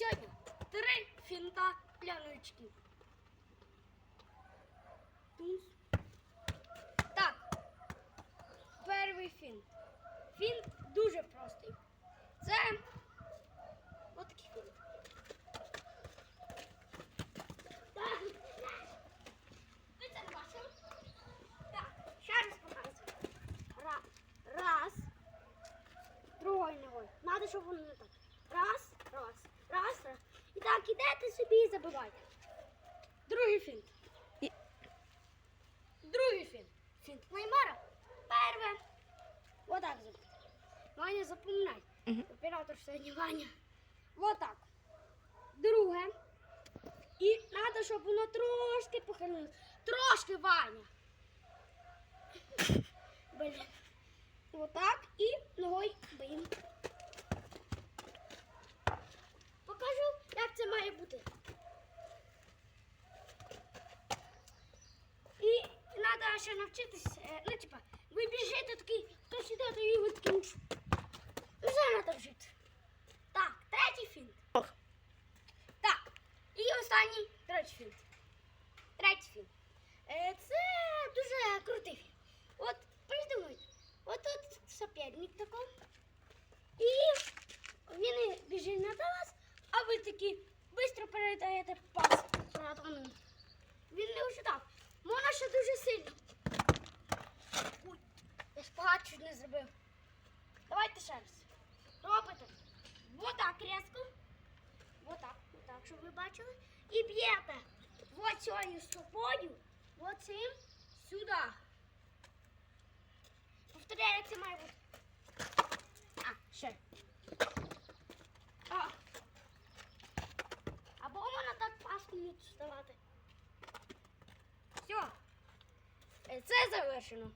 Сьогодні три фінта. Тунс. Так. Перший фінт. Фінт дуже простий. Це отакий фінт. Раз. Другой ногой. Надо, щоб воно не так. Раз, раз, раз, раз. І так, ідете собі і забивайте. Другий фінт. І- Другий фінт. Фінт Неймара. Перше. Вот так забити. Ваня, запоминай. Мгм. Оператор сьогодні Ваня. Вот. Друге. І треба, щоб воно трошки похилилось. Трошки, Ваня. Блін. Вот бути. І треба ще навчитись, е, ну, типа, ви біжите такий, хто сюди, то і ви таким. чу. Ну, вже треба вжити. Так, третій фінт. Ох. Так. І останній третій фінт. Третій фінт. Е, Це дуже крутий фінт. От придумайте, от тут соперник такий. І він біжить на вас, а ви такі швидко передаєте пас братану. Він не ожидав. Можна ще дуже сильно. Ой, я шпагат чуть не зробив. Давайте ще раз. Робите. Вот так різко. Вот так, щоб ви бачили. І б'єте вот цією стопою, вот цим сюди. Повторяю, як це має бути. 15 вставати. Все, це завершено.